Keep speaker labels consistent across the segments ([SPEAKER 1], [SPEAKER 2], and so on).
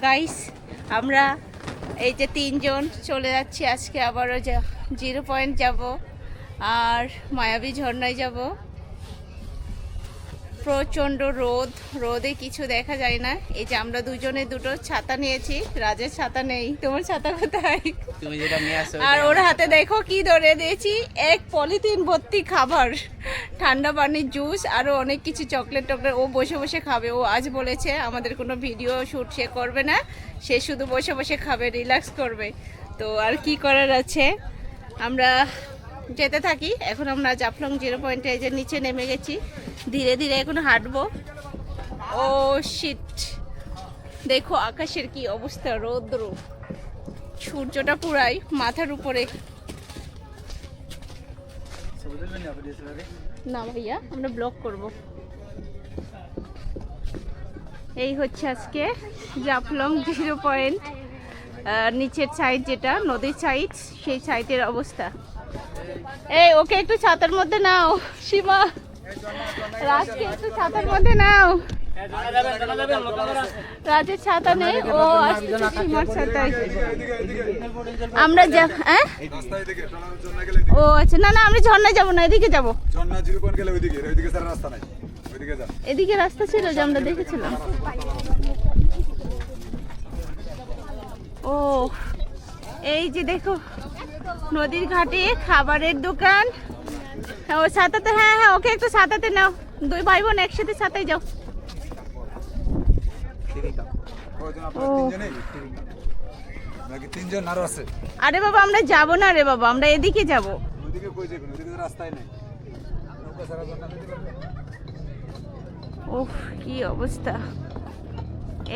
[SPEAKER 1] Guys আমরা এই যে তিনজন চলে যাচ্ছি, আজকে আবারও যা- জিরো পয়েন্ট যাব, আর মায়াবী ঝর্ণায় যাব। প্রচণ্ড রোদ রোদে কিছু দেখা যায় না। এই যে আমরা দুজনে দুটো ছাতা নিয়েছি রাজের ছাতা নেই তোমার ছাতা কোথায়?
[SPEAKER 2] তুমি যেটা নিয়ে আসো
[SPEAKER 1] আর ওর হাতে দেখো কি ধরে দিয়েছি এক পলিথিন ভর্তি খাবার ঠান্ডা পানির জুস আরও অনেক কিছু চকলেট টকলেট। ও বসে বসে খাবে ও আজ বলেছে আমাদের কোনো ভিডিও শ্যুট সে করবে না সে শুধু বসে বসে খাবে রিল্যাক্স করবে। তো আর কি করার আছে? আমরা যেতে থাকি। এখন আমরা জাফলং জিরো পয়েন্টে যে নিচে নেমে গেছি। ধীরে ধীরে এখন হাঁটবো। ও শীত দেখো আকাশের কি অবস্থা, রৌদ্র। সূর্যটা পুরাই মাথার উপরে। না ভাইয়া, আমরা ব্লক করব। এই হচ্ছে আজকে জাফলং জিরো পয়েন্ট নিচের সাইড যেটা, নদীর সাইড সেই সাইডের অবস্থা। এই, ওকে একটু ছাতার মধ্যে নাও, সীমা। রাজকে একটু ছাতার মধ্যে নাও। রাজের ছাতা নেই, ও আসতেছে সীমার আমরা যা হ্যাঁ। ও আচ্ছা না না, আমরা ঝর্ণায় যাব না, এদিকে যাব। এদিকে রাস্তা ছিল যে আমরা দেখেছিলাম। ও, এই যে দেখো নদীর ঘাটে খাবারের দোকান। ও ছাতাতে হ্যাঁ হ্যাঁ ওকে একটু ছাতাতে নাও। দুই ভাই বোন একসাথে ছাতায় যাও। আরও বাবা আমরা যাব না রে বাবা আমরা এদিকে যাব? উফ কি অবস্থা।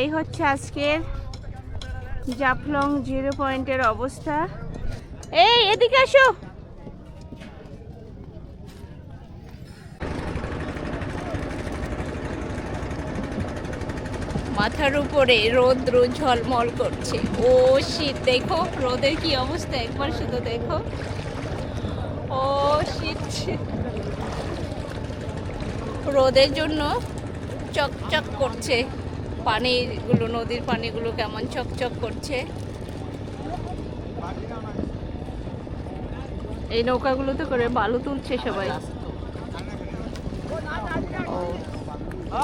[SPEAKER 1] এই হচ্ছে আজকের জাফলং জিরো পয়েন্টের অবস্থা। এই, এদিকে আসো। মাথার উপরে রৌদ্র ঝলমল করছে। ও শীত দেখো, রোদের কি অবস্থা? একবার শুধু দেখো। ও শীত রোদের জন্য চকচক করছে। পানিগুলো, নদীর পানিগুলো কেমন চকচক করছে। এই নৌকাগুলোতে করে বালু তুলছে সবাই। ও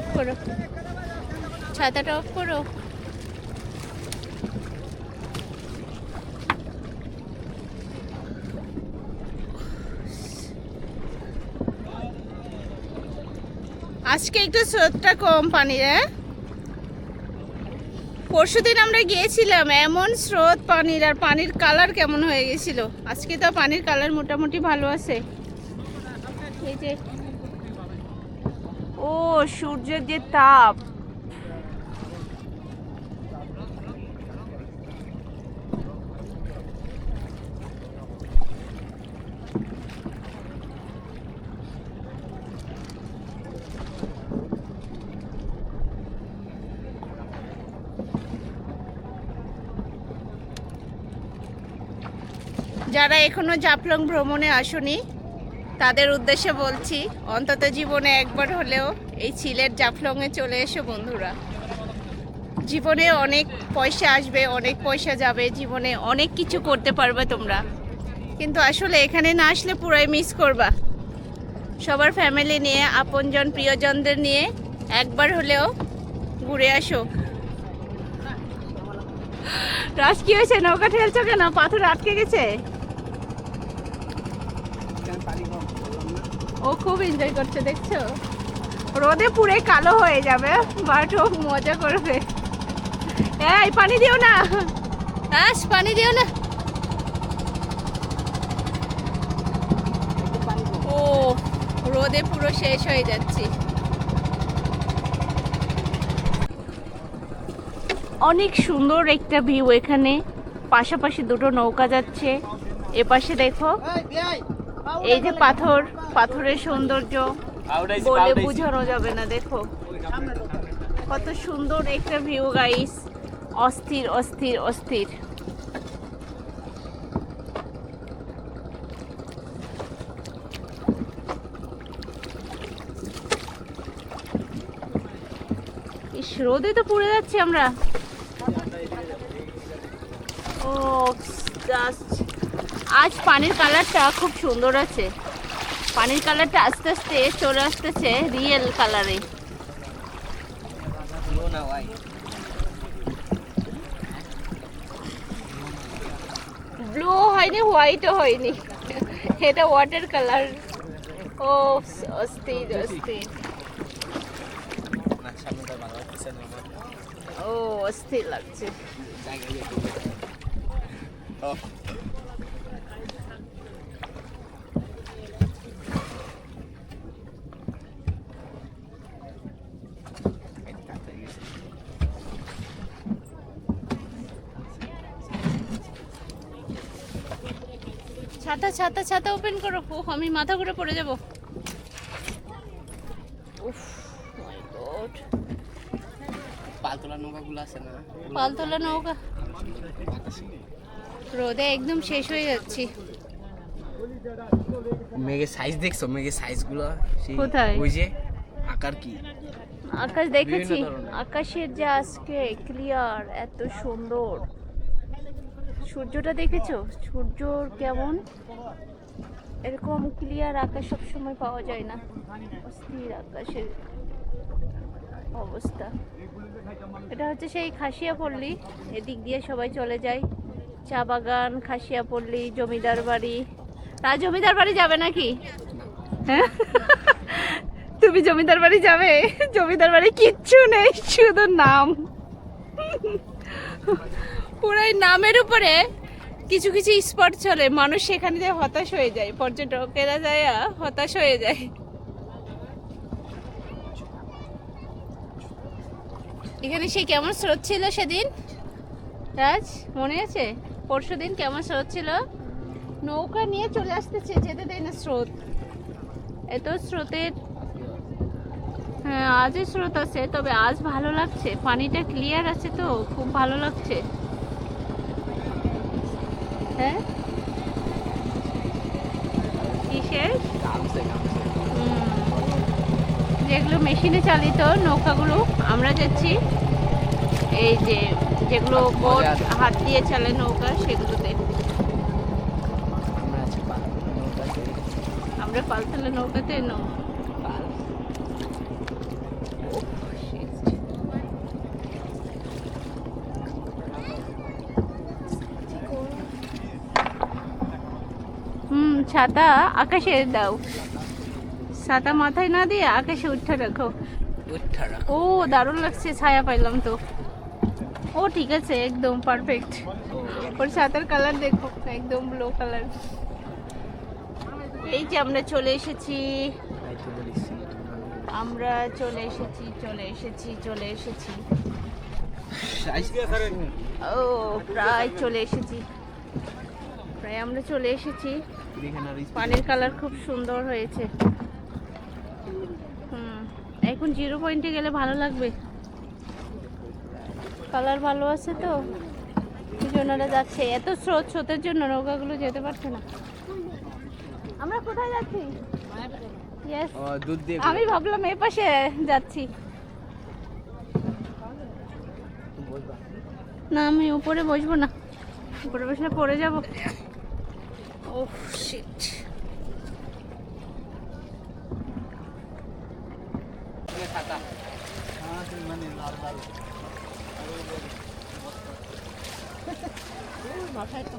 [SPEAKER 1] অফ করো। ছাতাটা অফ করো। আজকে একটু স্রোতটা কম পানির পরশু দিন আমরা গিয়েছিলাম, এমন স্রোত পানির, আর পানির কালার কেমন হয়ে গেছিল? আজকে তো পানির কালার মোটামুটি ভালো আছে। এই যে সূর্যের যে তাপ। যারা এখনও জাফলং ভ্রমণে আসনি, তাদের উদ্দেশ্যে বলছি, অন্তত জীবনে একবার হলেও এই সিলেট জাফলংয়ে চলে এসো বন্ধুরা। জীবনে অনেক পয়সা আসবে, অনেক পয়সা যাবে, জীবনে অনেক কিছু করতে পারবে তোমরা। কিন্তু আসলে এখানে না আসলে পুরাই মিস করবা। সবার ফ্যামিলি নিয়ে, আপনজন, প্রিয়জনদের নিয়ে একবার হলেও ঘুরে আসো। রাজ, কি হয়েছে? নৌকা ঠেলছো কেন? পাথর আটকে গেছে? ও খুব এনজয় করছে, দেখছ? রোদে পুরে কালো হয়ে যাবে। বাট ও মজা করবে। এই পানি দিও না। আস পানি দিও না। ও রোদে পুরো শেষ হয়ে যাচ্ছে। অনেক সুন্দর একটা ভিউ এখানে। পাশাপাশি দুটো নৌকা যাচ্ছে। এপাশে দেখো এই যে পাথর পাথরের সৌন্দর্য। বলে বোঝানো যাবে না দেখো। কত সুন্দর একটা ভিউ গাইস অস্থির অস্থির অস্থির। রোদে তো পুড়ে যাচ্ছি আমরা। ও আজ পানির কালারটা খুব সুন্দর আছে। পানির কালারটা আস্তে আস্তে চলে আসতেছে রিয়েল কালারে। ব্লু হয়নি হোয়াইটও হয়নি। এটা ওয়াটার কালার ও, অস্থির অস্থির। ও, অস্থির লাগছে। ছাতা ছাতা ছাতা ওপেন করো। ও আমি মাথা ঘুরে পড়ে যাব।
[SPEAKER 2] পালতোলা নৌকাগুলো আছে না?
[SPEAKER 1] পালতোলা নৌকা। রোদে একদম শেষ হয়ে যাচ্ছি।
[SPEAKER 2] মেঘের সাইজ দেখছ? মেঘের সাইজগুলো সেই
[SPEAKER 1] কোথায়?
[SPEAKER 2] ওই যে আকার কি?
[SPEAKER 1] আকাশ দেখেছি। আকাশের যে আজকে ক্লিয়ার এত সুন্দর। সূর্যটা দেখেছ? সূর্যর কেমন? এরকম ক্লিয়ার আকাশ সব সময় পাওয়া যায় না। অস্থির আকাশের অবস্থা। এটা হচ্ছে সেই খাসিয়া পল্লী এদিক দিয়ে সবাই চলে যায়। চা বাগান খাসিয়া পল্লী জমিদার বাড়ি। তা জমিদার বাড়ি যাবে নাকি? হ্যাঁ? তুমি জমিদার বাড়ি যাবে? জমিদার বাড়ি কিচ্ছু নেই, শুধু নাম। পুরো এই নামের উপরে কিছু কিছু স্পট চলে, মানুষ সেখানে যায় হতাশ হয়ে যায়, পর্যটকেরা যায় হতাশ হয়ে যায়। এখানে সেই কেমন স্রোত ছিল সেদিন? রাজ, মনে আছে? পরশু দিন কেমন স্রোত ছিল? নৌকা নিয়ে চলে আসতেছে, যেতে দেয় না স্রোত। এত স্রোতের হ্যাঁ আজই স্রোত আছে, তবে আজ ভালো লাগছে। পানিটা ক্লিয়ার আছে তো, খুব ভালো লাগছে। হ্যাঁ? কিসের। যেগুলো মেশিনে চালিত নৌকাগুলো আমরা যাচ্ছি এই যে যেগুলো বোট হাত দিয়ে চালে নৌকা সেগুলোতে।
[SPEAKER 2] আমরা পালতোলা নৌকাতে।
[SPEAKER 1] নৌ
[SPEAKER 2] পাল
[SPEAKER 1] হুম ছাতা আকাশে দাও। ছাতা মাথায় না দিয়ে আকাশে উঠে রাখো। ও দারুণ লাগছে ছায়া পাইলাম তো। ও ঠিক আছে একদম পারফেক্ট ওর ছাতার কালার দেখো একদম ব্লু কালার এই যে আমরা চলে এসেছি। আমরা চলে এসেছি চলে এসেছি চলে এসেছি। ও প্রায় চলে এসেছি। প্রায় আমরা চলে এসেছি। পানির কালার খুব সুন্দর হয়েছে। হুম এখন জিরো পয়েন্টে গেলে ভালো লাগবে। কালার ভালো আছে তো? এই জন্য ওরা যাচ্ছে। এত স্রোত স্রোতের জন্য নৌকাগুলো যেতে পারছে না। আমরা কোথায় যাচ্ছি? আমি ভাবলাম এ পাশে যাচ্ছি। না আমি উপরে বসবো না। উপরে বসলে পড়ে যাব। তো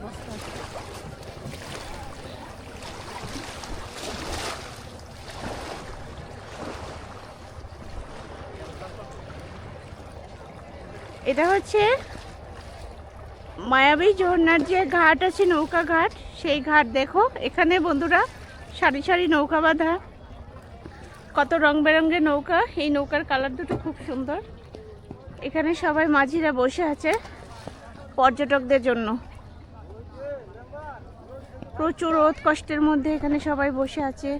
[SPEAKER 1] বসতে এটা হচ্ছে মায়াবী ঝর্ণার যে ঘাট আছে নৌকা ঘাট সেই ঘাট দেখো। এখানে বন্ধুরা সারি সারি নৌকা বাঁধা। কত রং বেরঙ্গের নৌকা। এই নৌকার কালার দুটো খুব সুন্দর। এখানে সবাই মাঝিরা বসে আছে পর্যটকদের জন্য। প্রচুর রোদ কষ্টের মধ্যে এখানে সবাই বসে আছে।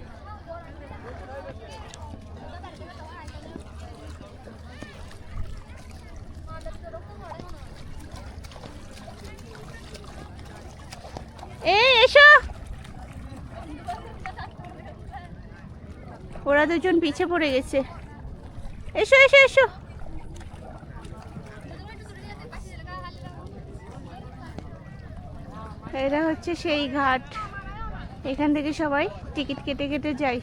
[SPEAKER 1] ওরা দুজন পিছে পড়ে গেছে। এসো এসো এসো। এটা হচ্ছে সেই ঘাট। এখান থেকে সবাই টিকিট কেটে কেটে যায়।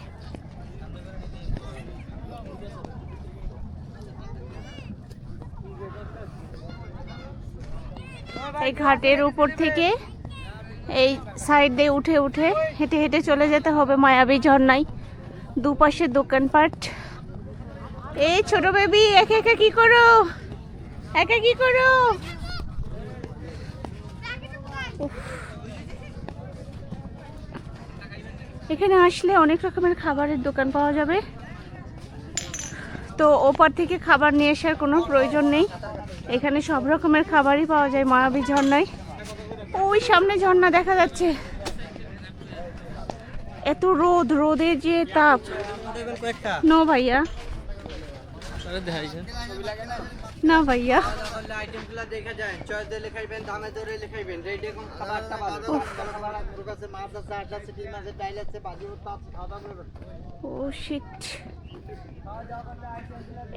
[SPEAKER 1] এই ঘাটের উপর থেকে এই সাইড দিয়ে উঠে উঠে হেঁটে হেঁটে চলে যেতে হবে মায়াবী ঝর্ণায়। দুপাশে দোকানপাট। এই ছোট বেবি একা একা কি করো? একা কি করো? এখানে আসলে অনেক রকমের খাবারের দোকান পাওয়া যাবে। তো ওপার থেকে খাবার নিয়ে আসার কোনো প্রয়োজন নেই। এখানে সব রকমের খাবারই পাওয়া যায় মায়াবী ঝর্ণায়। ওই সামনে ঝর্ণা দেখা যাচ্ছে। এত রোদ, রোদের যে তাপ। নো ভাইয়া। না ভাইয়া। ও শিট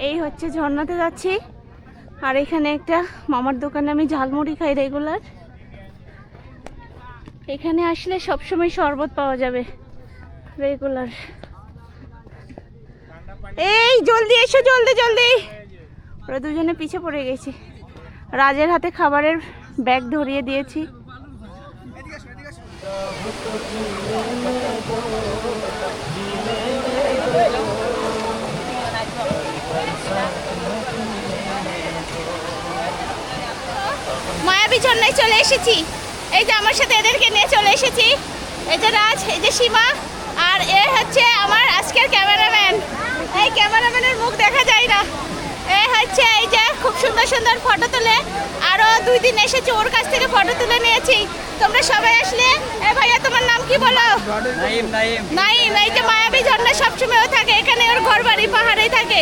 [SPEAKER 1] এই হচ্ছে ঝর্ণাতে যাচ্ছি। আর এখানে একটা মামার দোকানে আমি ঝালমুড়ি খাই রেগুলার। এখানে আসলে সবসময় শরবত পাওয়া যাবে। রেগুলার। এই, জলদি এসো, জলদি জলদি। ওরা দুজনে পিছে পড়ে গেছে। রাজের হাতে খাবারের ব্যাগ ধরিয়ে দিয়েছি। মায়াবী ঝর্ণায় চলে এসেছি। এই যে আমার সাথে এদেরকে নিয়ে চলে এসেছি। এই যে রাজ, এই যে সীমা আর এ হচ্ছে আমার আজকের ক্যামেরাম্যান। এই ক্যামেরাম্যানের মুখ দেখা যায় না। এ হচ্ছে এই যে খুব সুন্দর সুন্দর ফটো তুলে। আরও দুই দিন এসেছি ওর কাছ থেকে ফটো তুলে নিয়েছি। তোমরা সবাই আসলে এ ভাইয়া তোমার নাম কি বলো? নাইম এই যে মায়াবী ঝর্ণা সবসময় ও থাকে এখানে ওর ঘর বাড়ি পাহাড়েই থাকে।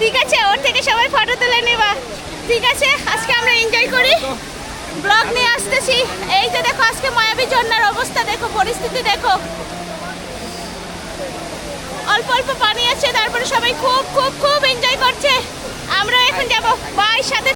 [SPEAKER 1] ঠিক আছে ওর থেকে সবাই ফটো তুলে নেবা। ঠিক আছে আজকে আমরা এনজয় করি। ব্লগ নিয়ে আসতেছি। এই যে দেখো আজকে মায়াবী ঝর্ণার অবস্থা দেখো পরিস্থিতি দেখো। অল্প অল্প পানি আছে, তারপরে সবাই খুব খুব খুব এনজয় করছে। আমরা এখন যাব বাই সাথে